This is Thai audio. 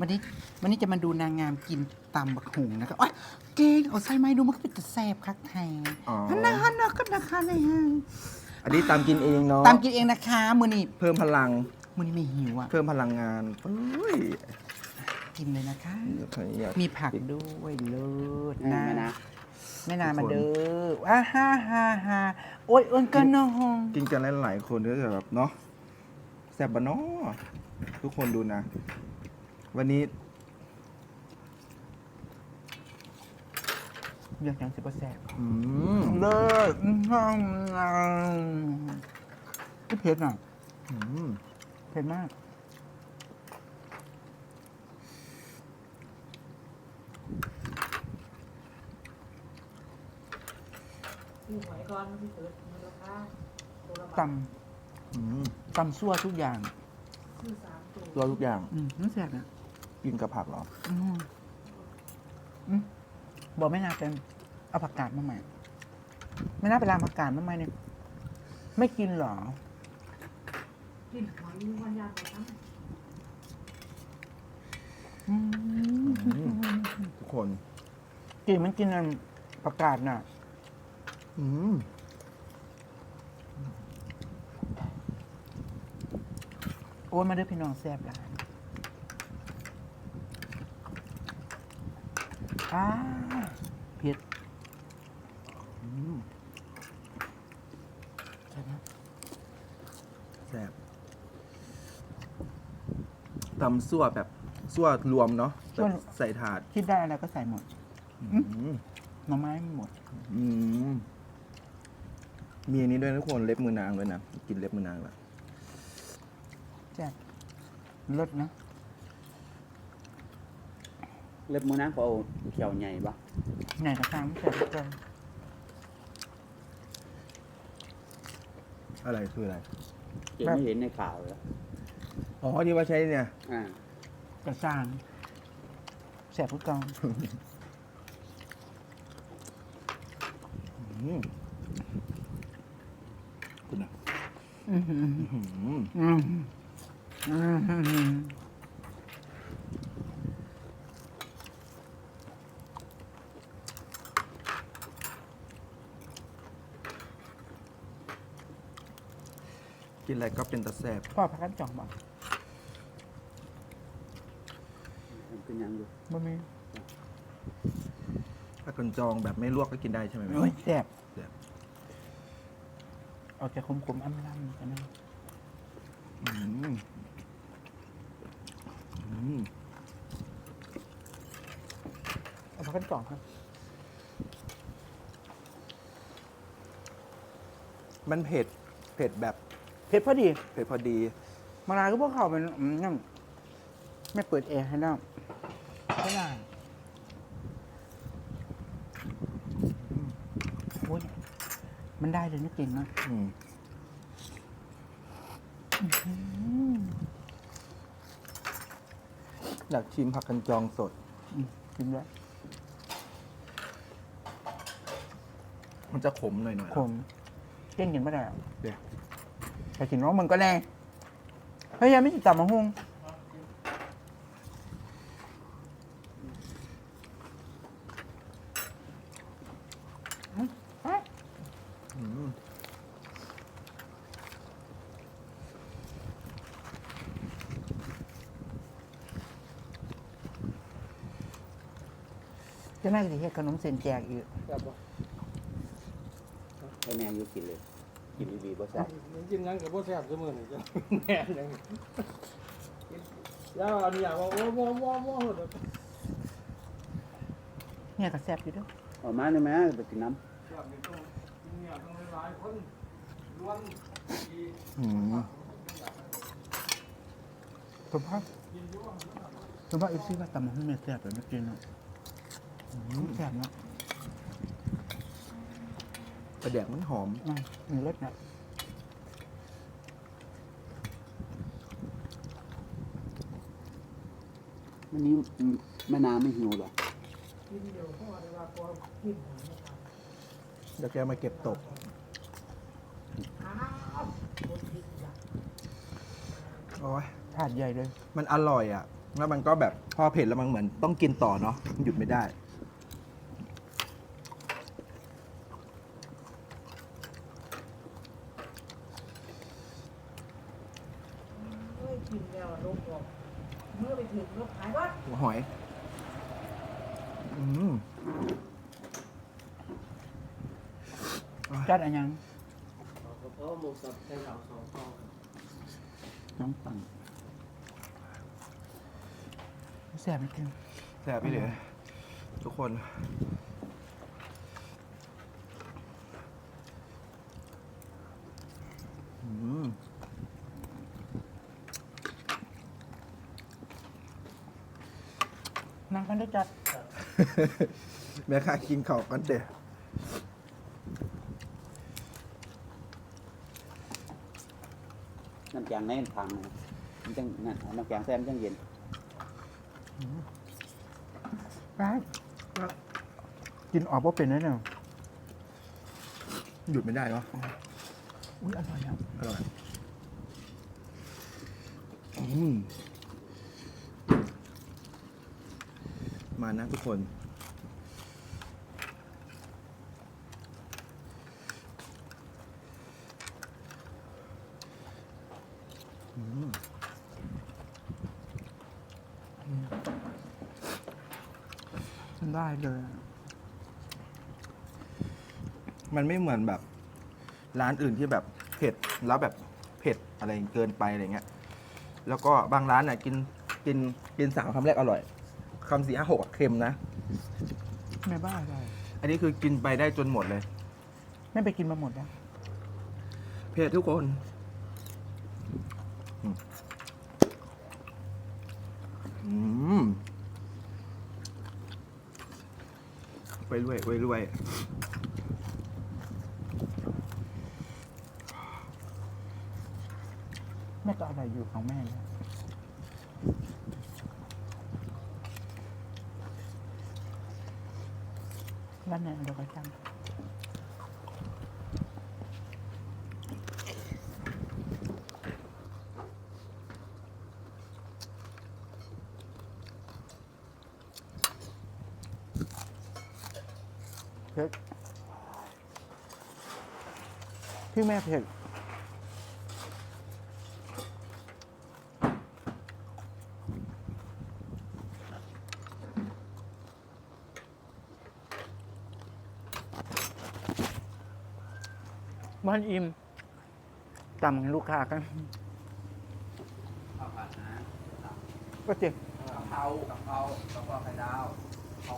วันนี้วันนี้จะมาดูนางงามกินตำบักหุงนะคะโอ๊ยเก่งเอาใส่ไม้ดูมันก็เป็นจะแซ่บคักไทยอ๋อฮันนะฮันนะก็นะคะเลยฮะอันนี้ตามกินเองเนาะตามกินเองนะคะมือนี้เพิ่มพลัง มือนี้ไม่หิวอะ เพิ่มพลังงานเอ้ยกินเลยนะคะขออนุญาตมีผักด้วยเลิศนะนะนะไม่นานทุมากคนเด้อว้าฮ่าฮ่าฮ่าโอ้ยเอินกันน้องกินกันหลายๆคนก็จะแบบเนาะแซ่บบ้านาะทุกคนดูนะ วันนี้เรื่องยังสิบแซ่บอืมเลิศอื้อหือไม่เผ็ดอะอืมเผ็ดมากดูหอยก่อนมันที่เปิดมันราคาตัวละตบาทอืมำตำซั่วทุกอย่าง ซื้อสามตัวรอทุกอย่าง อืมนั่นแซ่บนะ กินกับผักเหรอ อืมอืมบอกไม่น่าเป็นเอาผักกาดมาใหม่ ไม่น่าไปรามผักกาดมาใหม่เนี่ยไม่กินเหรอกินหอยมีวันยากกว่าทั้งอืม ทุกคน กินมันกินอันผักกาดน่ะ อืมโอ้ยมาเด้อพี่น้องแซ่บหลาย อ้าเผ็ดอืมใช่ไหมแซ่บตำซั่วแบบซั่วรวมเนาะแบบใส่ถาดคิดได้อะไรก็ใส่หมดอืมหน่อไม้ไม่หมด อืมมีอันนี้ด้วยนะทุกคนเล็บมือนางด้วยนะ กินเล็บมือนางละแซ่บเลิศนะ เล็บมือนะเขาเอาเขียวใหญ่ปะไหนกระซังแซ่บทุกคนอะไรคืออะไร เจ๊ไม่เห็นในข่าวเลยอ๋อที่ว่าใช้เนี่ย อ่า กระซังแซ่บทุกกองอืมคุณนะอือหืออื้อหืออืมอืม กินอะไรก็เป็นตะแสบพ่อพักกันจ่องบอกมันเป็นยังอยู่บ่มีถ้าคนจองแบบไม่ลวกก็กินได้ใช่ไหมแม่ โอ้ยแซ่บแซ่บ เอาแต่ขมๆอ้ำล่ำกันนะอืมอืมเอาพักกันจ่องครับมันเผ็ด เผ็ดแบบ เผ็ดพอดีเผ็ดพอดี มานาวก็พวกเขาเป็นอืมนั่นไม่เปิดแอร์ให้แล้วไม่ได้โอ้ยมันได้เลยนะเก่งนะอืมอยากชิมผักกันจองสด อืมกินแล้วมันจะขมหน่อยหน่อยคมเก่งกินไม่ได้อะเดี๋ยว แต่กินน้องมึงก็แน่พยายามไม่ติดต่ำมาหุ้งจะน่าจะเฮ็ดขนมเส้นแจกอีกครับผมให้แม่อยุกินเลย กินดีๆบ่ใช่กินยังกับพ่อแซ่บเสมอนี่จ้ะแม่นยังแล้วอันนี้อยากว่าโอ้โหโอ้โหโอ้โหเนี่ยก็แซ่บอยู่เด้วยเออกมาได้ไหมไปกินน้อืมสมภาพสมภาพเอฟซีว่าตำมะฮุ่งเนี่ยแซ่บแบบไม่กินเนาะอืมแซ่บเนาะ กระแดกมันหอม อืมมีรสนะำวันนี้แม่นาไม่หิวหรอกินเดียวพ่อได้ว่าพอกินหอยนะครับเดี๋ยวแกมาเก็บตกอ้าวคนกินอย่างโอ้ยถาดใหญ่เลย มันอร่อยอะ แล้วมันก็แบบพอเผ็ดแล้วมันเหมือนต้องกินต่อเนาะหยุดไม่ได้ เฮ้ยกินแล้วลงออก เมื่อไปถึงรถขายวัดหัวหอย อืมจัดอันยังเพราะว่าหมูสับใช้เหลาสองฟองน้องปังแซ่บไหมกินแซ่บพี่เด๋ทุกคน อืม นั่งกันได้จัดแม่ค้ากินข้าวกันเด้น้ำแกงในถังนะมันจังนั่นเอาน้ำแกงแซ่บมันจังเย็นไปกินออกว่าเป็นได้เนี่ยหยุดไม่ได้เนาะอุ้ยอร่อยอะอร่อยอืม มานะทุกคน ได้เลย มันไม่เหมือนแบบ ร้านอื่นที่แบบเผ็ดแล้วแบบเผ็ดอะไรเกินไปอะไรเงี้ย แล้วก็บางร้านน่ะกินกินกินสามคำแรกอร่อย คำสี่ห้าหกอะเค็มนะ แม่บ้าอะไรอันนี้คือกินไปได้จนหมดเลย แม่ไปกินมาหมดแล้วเผ็ดทุกคนอืมอืมไปรวยไปรวยแม่ก็อะไรอยู่ของแม่เนี่ย ร้านไหนเดี๋ยวก็จังเผ็ดพี่แม่เผ็ด บ้านอิ่มจำให้ลูกค้ากันข้าวผัดนะก็เจ็บกะเพรากะเพรากะเพราไข่ดาว